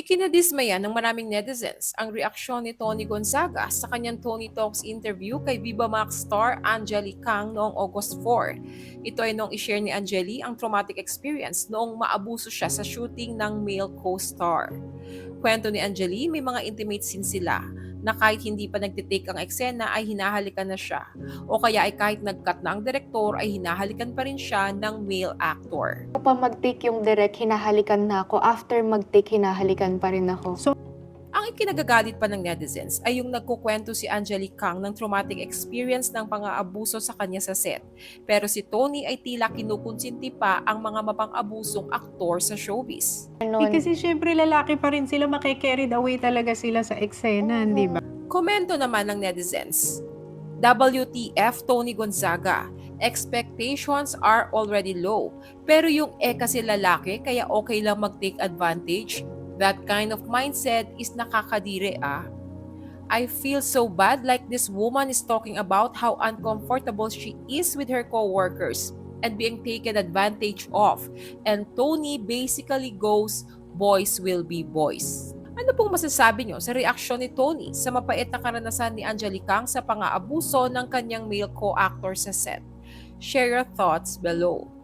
Ikinadismaya ng maraming netizens ang reaksyon ni Tony Gonzaga sa kanyang Tony Talks interview kay Viva Max star Angeli Kang noong August 4. Ito ay noong ishare ni Angeli ang traumatic experience noong maabuso siya sa shooting ng male co-star. Kwento ni Angeli, may mga intimate scene sila na kahit hindi pa nagtitake ang eksena ay hinahalikan na siya o kaya ay kahit nag-cut na ang direktor ay hinahalikan pa rin siya ng male actor. pa mag-take yung direct, hinahalikan na ako. After mag-take, hinahalikan pa rin ako. Ang ikinagagalit pa ng netizens ay yung nagkukwento si Angelique Kang ng traumatic experience ng pang-aabuso sa kanya sa set. Pero si Tony ay tila kinukonsinti pa ang mga mapang-abusong aktor sa showbiz. Eh, Ganun. kasi syempre lalaki pa rin sila, makikarried away talaga sila sa eksena, di ba? Komento naman ng netizens. WTF Tony Gonzaga, expectations are already low. Pero yung eh kasi lalaki kaya okay lang mag-take advantage. That kind of mindset is nakakadire ah. I feel so bad like this woman is talking about how uncomfortable she is with her co-workers and being taken advantage of. And Tony basically goes, boys will be boys. Ano pong masasabi nyo sa reaksyon ni Tony sa mapait na karanasan ni Angelique Kang sa pang-aabuso ng kanyang male co-actor sa set? Share your thoughts below.